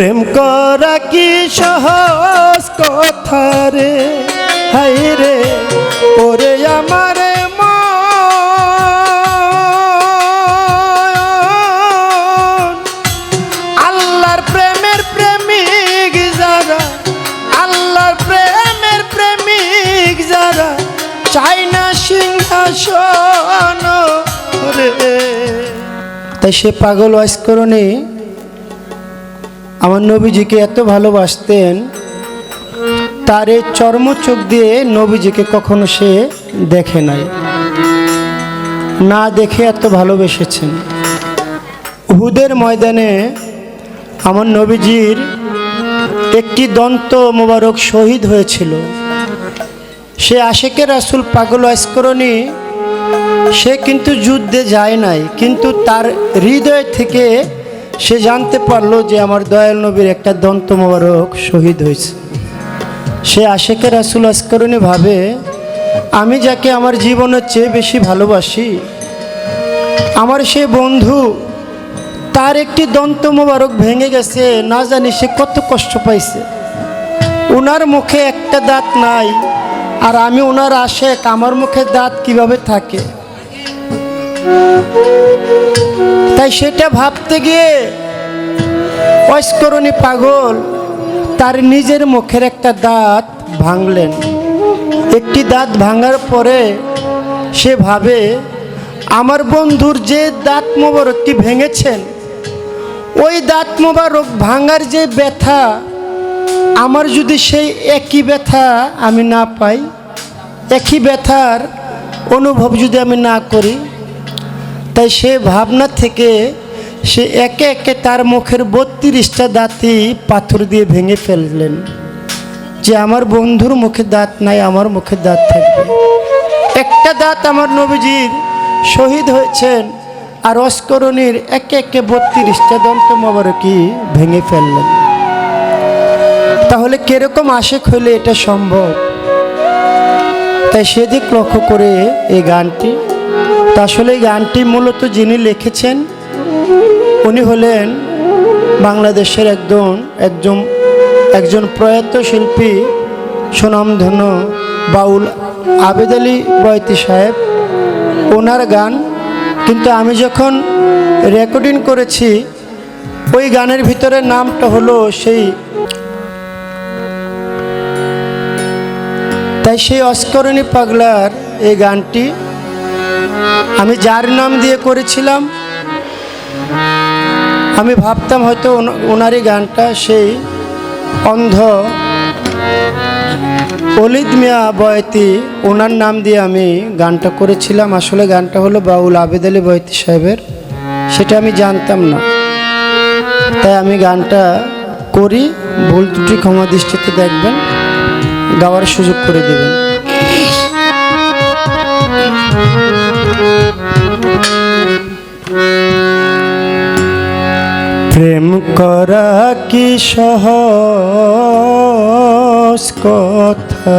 প্রেম করা কি সহজ কথা রে? হাই রে, ওরে আমার আল্লাহর প্রেমের প্রেমিক যারা, আল্লাহর প্রেমের প্রেমিক যারা চাই না সিংহাসন রে। তাই সে পাগল ওয়াইসকরণে আমার নবীজিকে এত ভালোবাসতেন, তার এই চর্ম চোখ দিয়ে নবীজিকে কখনো সে দেখে নাই, না দেখে এত ভালোবেসেছেন। হুদের ময়দানে আমার নবীজির একটি দন্ত মোবারক শহীদ হয়েছিল। সে আশেকের রাসুল পাগল আইসকরণী, সে কিন্তু যুদ্ধে যায় নাই, কিন্তু তার হৃদয় থেকে সে জানতে পারল যে আমার দয়াল নবীর একটা দন্ত মোবারক শহীদ হয়েছে। সে আশেকের রাসুল আসকরণী ভাবে, আমি যাকে আমার জীবনের চেয়ে বেশি ভালোবাসি, আমার সে বন্ধু, তার একটি দন্ত মোবারক ভেঙে গেছে, না জানি সে কত কষ্ট পাইছে। ওনার মুখে একটা দাঁত নাই, আর আমি ওনার আশেক আমার মুখে দাঁত কীভাবে থাকে? তাই সেটা ভাবতে গিয়ে অস্করণী পাগল, তার নিজের মুখের একটা দাঁত ভাঙলেন। একটি দাঁত ভাঙার পরে সে ভাবে, আমার বন্ধুর যে দাঁত মোবারকটি ভেঙেছেন, ওই দাঁত মোবারক ভাঙার যে ব্যথা, আমার যদি সেই একই ব্যথা আমি না পাই, একই ব্যথার অনুভব যদি আমি না করি তাই সে ভাবনা থেকে সে একে একে তার মুখের বত্রিশটা দাঁতই পাথর দিয়ে ভেঙে ফেললেন যে আমার বন্ধুর মুখে দাঁত নাই, আমার মুখে দাঁত থাকবে। একটা দাঁত আমার নবীজির শহীদ হয়েছেন আর অস্করণীর একে একে বত্রিশটা দন্ত মোবারকই ভেঙে ফেললেন। তাহলে কীরকম আশেক হইলে এটা সম্ভব? তাই সেদিক লক্ষ্য করে এই গানটি তা আসলে এই গানটি মূলত যিনি লিখেছেন, উনি হলেন বাংলাদেশের একজন একজন একজন প্রয়াত শিল্পী সুনামধন্য বাউল আবেদ আলী বয়তি সাহেব। ওনার গান, কিন্তু আমি যখন রেকর্ডিং করেছি, ওই গানের ভিতরে নামটা হলো সেই তাই সেই অস্করণী পাগলার এই গানটি। আমি যার নাম দিয়ে করেছিলাম, আমি ভাবতাম হয়তো ওনারই গানটা সেই অন্ধ অলিদ মিয়া বয়তি ওনার নাম দিয়ে আমি গানটা করেছিলাম। আসলে গানটা হলো বাউল আবেদ আলী বয়তি সাহেবের, সেটা আমি জানতাম না। তাই আমি গানটা করি, ভুল ত্রুটি ক্ষমা দৃষ্টিতে দেখবেন, গাওয়ার সুযোগ করে দেবেন। প্রেম করা কি সহজ কথা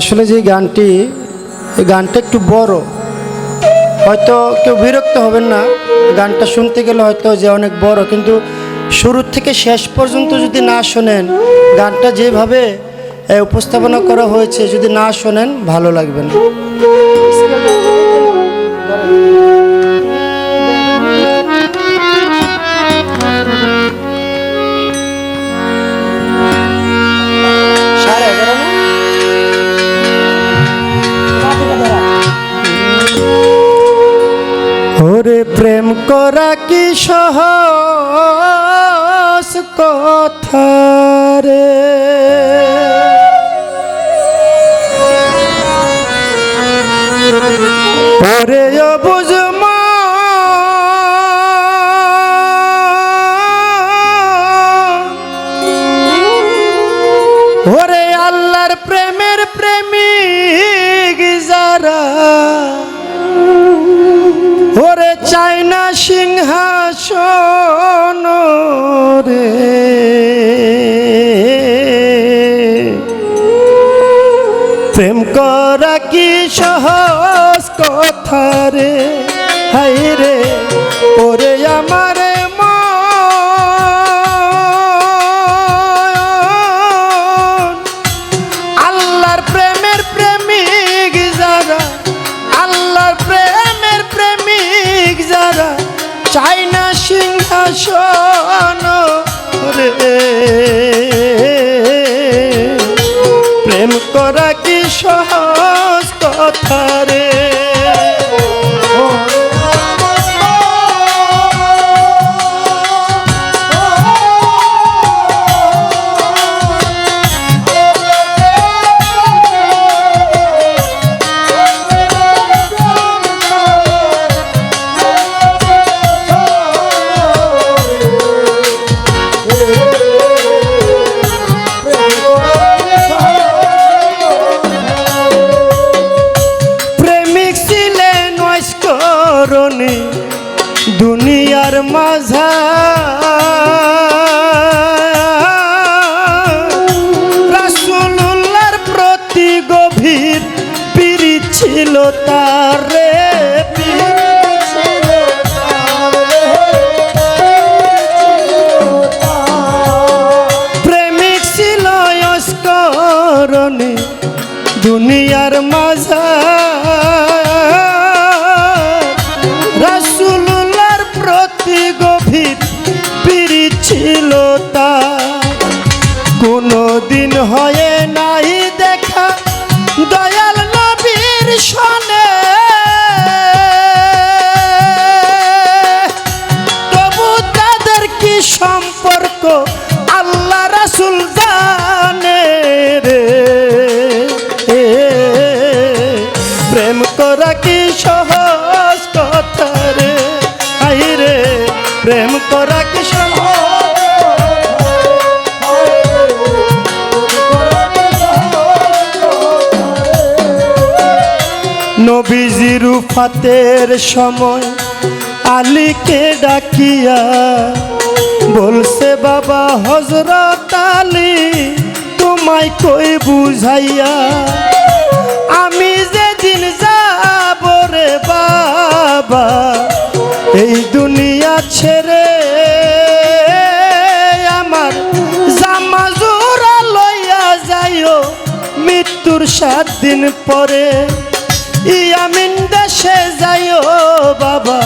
আসলে যে গানটি, এই গানটা একটু বড়। হয়তো কেউ বিরক্ত হবেন না। গানটা শুনতে গেলে হয়তো যে অনেক বড়, কিন্তু শুরু থেকে শেষ পর্যন্ত যদি না শোনেন, গানটা যেভাবে উপস্থাপনা করা হয়েছে, যদি না শোনেন, ভালো লাগবে না? ওরে প্রেম করা কি সহজ কথা রে। ওরে অবুঝ ওরে আল্লাহর প্রেমের প্রেমিক যারা ওরে চাইনা সিংহাসন রে। প্রেম করা কি সহজ কথা রে? হাই রে ওরে আমার সিংহাসন রে। প্রেম করা কি সহজ? গভীর পিড়ি ছিল তার প্রেমিক ছিল নস্করণী সম্পর্ক আল্লাহ রাসুল জানে রে। প্রেম করা কি সহজ কথা রে? আই রে, প্রেম করা কি সহজ? নবীজির ফাতের সময় আলীকে ডাকিয়া বলছে, বাবা হজরত আলী, তোমায় কই বুঝাইয়া? আমি যেদিন যাব রে বাবা, এই দুনিয়া ছেড়ে আমার জামা জোড়া লইয়া যাইও। মৃত্যুর সাত দিন পরে ইয়ামিন দেশে যাইও, বাবা।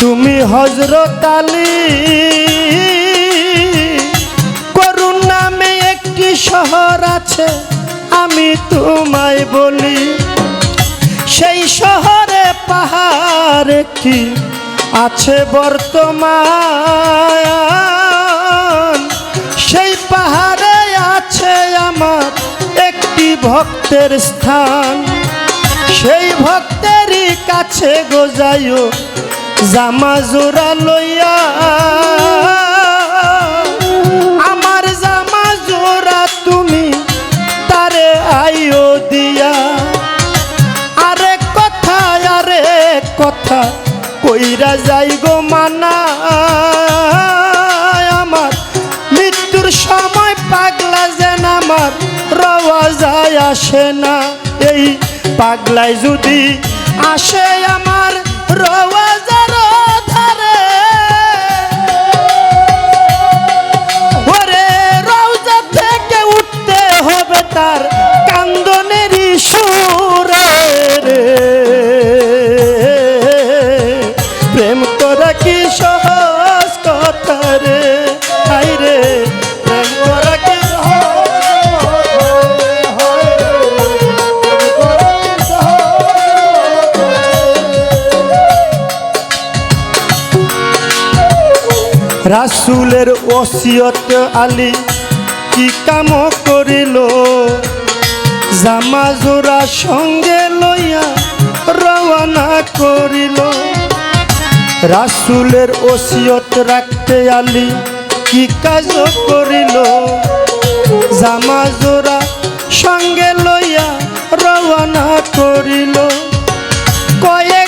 তুমি হজরত আলী শহর আছে, আমি তোমায় বলি। সেই শহরে পাহাড় কি আছে বর্তমান? সেই পাহাড়ে আছে আমার একটি ভক্তের স্থান। সেই ভক্তেরই কাছে গোজাইও জামা জোড়া লইয়া। কইরা যাই গো মানা আমার। মৃত্যুর সময় পাগলা যেন আমার, রওয়া যায় আসে না। এই পাগলায় যদি আসে আমার, রওয়া তার কান্দনেরই সুরে রে। রাসুলের ওসিয়ত আলী কি কাম করিল? জামা জোড়া সঙ্গে লইয়া রওয়ানা করিল। রাসুলের ওসিয়ত রাখতে আলী কি কাজ করিল? জামা জোড়া সঙ্গে লইয়া রওয়ানা করিল। কয়েকদিন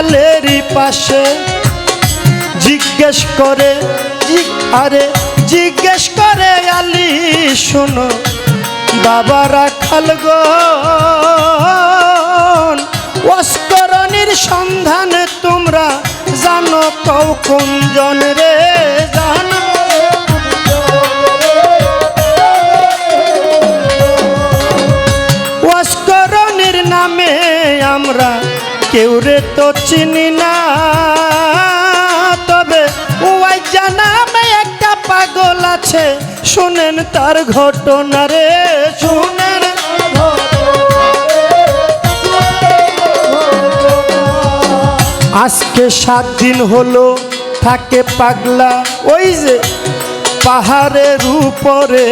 রাখালেরই পাশে জিজ্ঞেস করে আরে জিজ্ঞেস করে আলি, শোনো, বাবা রাখাল গো অস্করণীর সন্ধানে তোমরা জানো কৌ কোনজন রে জানো? কেউ রে তো চিনি না। তবে ওই নামে একটা পাগল আছে। শুনেন তার ঘটনা রে, শুনেন। আজকে সাত দিন হলো, থাকে পাগলা, ওই যে পাহাড়ের উপরে।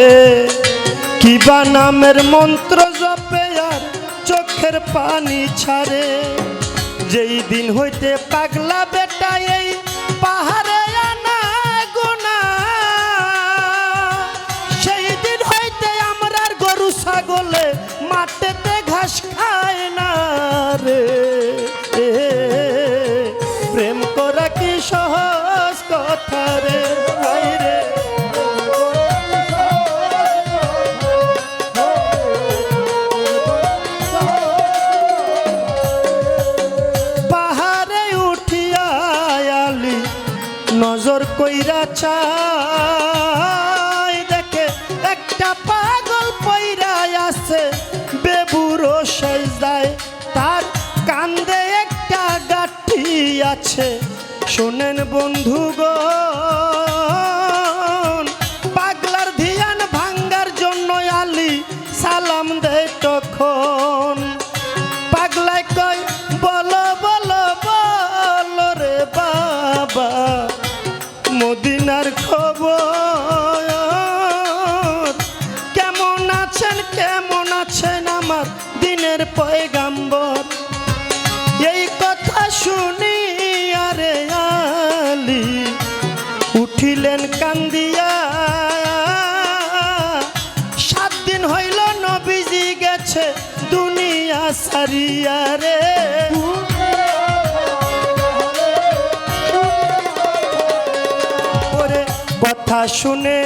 কিবা নামের মন্ত্র জপে আর চোখের পানি ছাড়ে। যেই দিন হইতে পাগলা বেটা এই পাহাড়ে আনা সেই দিন হইতে আমরা গরু ছাগলে ঘাস খায় না রে। প্রেম করা কি সহজ কথা রে? বন্ধু গো পাগলার ধিয়ান ভাঙ্গার জন্য আলি সালাম দেয় তখন। কথা শুনে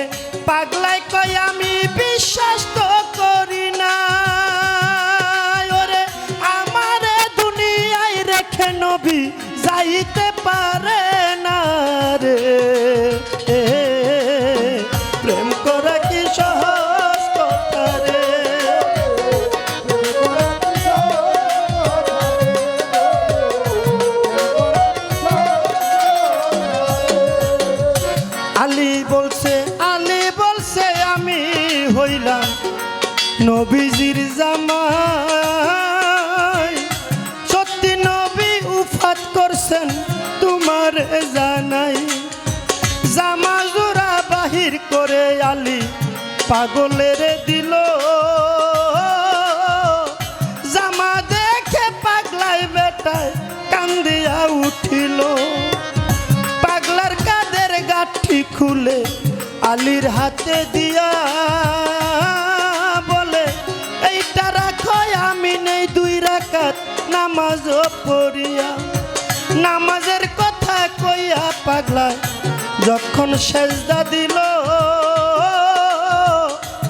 নবীজির জামাই। সত্যি নবী উফাত করছেন তোমার জানাই। জামা জোড়া বাহির করে আলী পাগলের দিল। জামা দেখে পাগলাই বেটায় কান্দিয়া উঠিল। পাগলার কাদের গাঠি খুলে আলীর হাতে দিয়া নামাজ পড়িয়া, নামাজের কথা কইয়া পাগলা, যখন সেজদা দিল,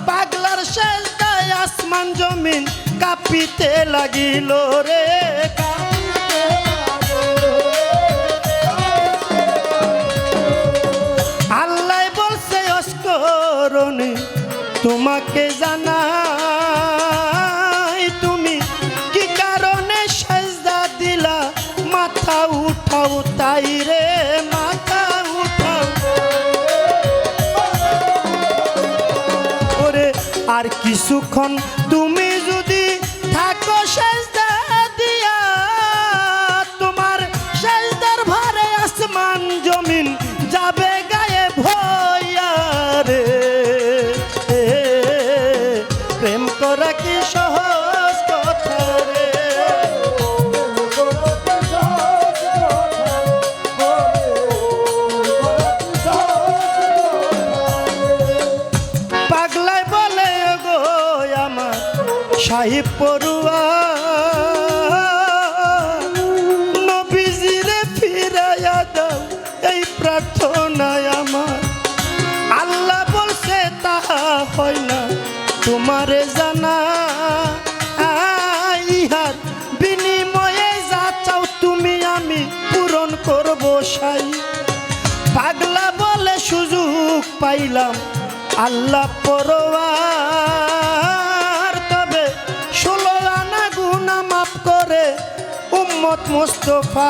পাগলার সেজদায় আসমান জমিন কাঁপিতে লাগিল রে। কিছুক্ষণ তুমি এই প্রার্থনায় আমার। আল্লাহ বলছে তাহা হয় না, তোমারে জানা। ইহার বিনিময়ে যা চাও তুমি আমি পূরণ করব, সাই। পাগলা বলে সুযোগ পাইলাম, আল্লাহ পরোয়ার। তবে ষোলো আনা গুণা মাফ করে, উম্মত মুস্তফা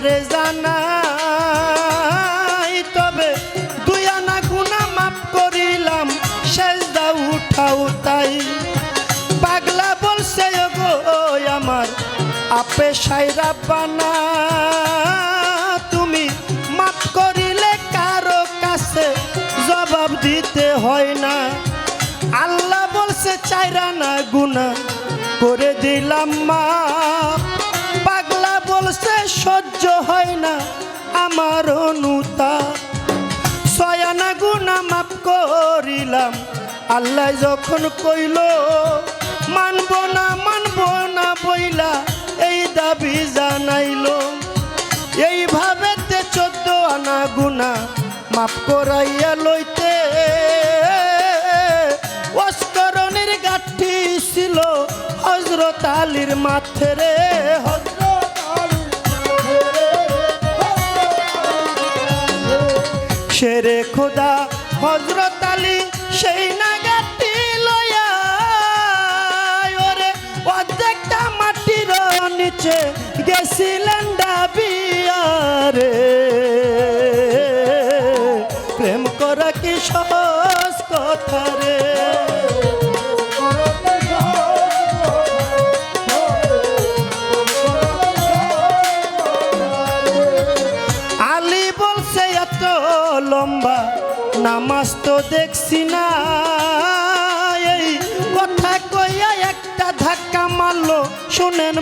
তোমারে জানাই তবে দুই আনা গুনা মাফ করিলাম শেষ দা উঠাও তাই। পাগলা বলছে গো আমার আপে সাইরা বানা তুমি মাফ করিলে কারও কাছে জবাব দিতে হয় না। আল্লাহ বলছে, চাইরা না গুনা করে দিলাম মা সহ্য হয় না আমার অনুতা। ছয়ানা গুনা মাফ করিলাম, আল্লাহ যখন কইল, মানব না মানব না বইলা এই দাবি জানাইলো। এইভাবে তে চোদ্দ আনা গুনা মাফ করাইয়া লইতে অস্করণের গাঠি ছিল হজরত আলীর মাথে রে শেরে খোদা? হজরত আলী সেই নাগাটি লয়া ওরে অর্ধেকটা মাটির নিচে গেছিলেন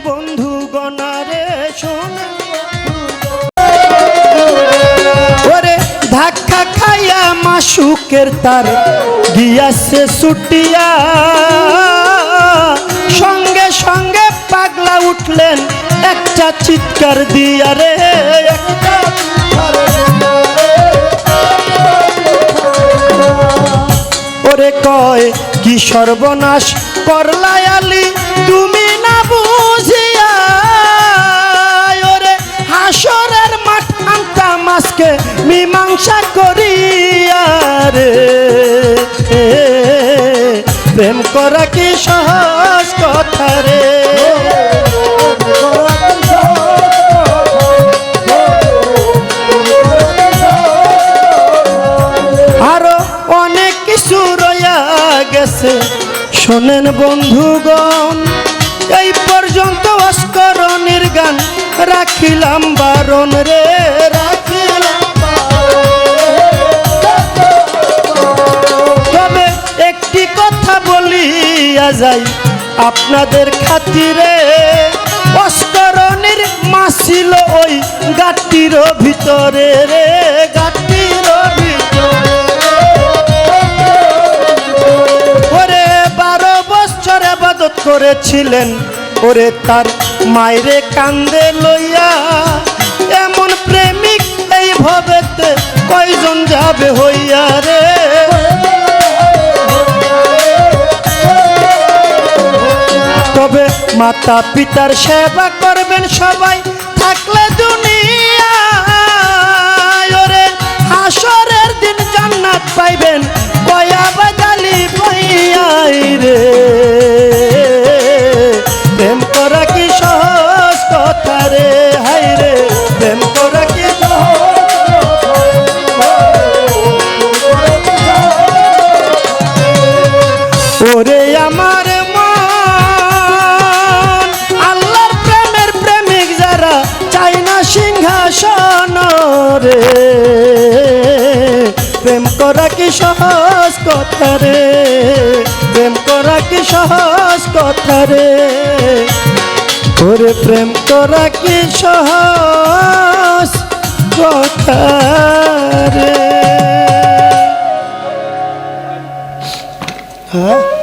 বন্ধু গনারে শোনেন ওরে ধাক্কা খাইয়া মাসুকের তার গিয়াছে ছুটিয়া। সঙ্গে সঙ্গে পাগলা উঠলেন একটা চিৎকার দিয়া রে। ওরে কয়, কি সর্বনাশ করলাই আনতা মীমাংসা করিয়া রে। প্রেম করা কি সহজ কথা রে? আরও অনেক কিছু রয়া গেছে। শোনেন বন্ধুগণ, এই পর্যন্ত অস্করণের গান রাখিলাম বারণ রে। যাই আপনাদের খাতিরে। অস্করণের মাসিল ওই গাটির ভিতরে রে গাটির ভিতরে। বারো বছর আবাদত করেছিলেন, ওরে তার মায়েরে কান্দে লইয়া। এমন প্রেমিক এই ভবেতে কয়জন যাবে হইয়া রে? তবে মাতা পিতার সেবা করবেন সবাই। থাকলে দুনিয়া ওরে হাসরের দিন জান্নাত পাইবেন। কয়া বাজালি বইয়াই রে। কথা রে প্রেম করা কি সহজ কথা রে ওরে প্রেম করা কি সহজ কথা রে হ্যাঁ?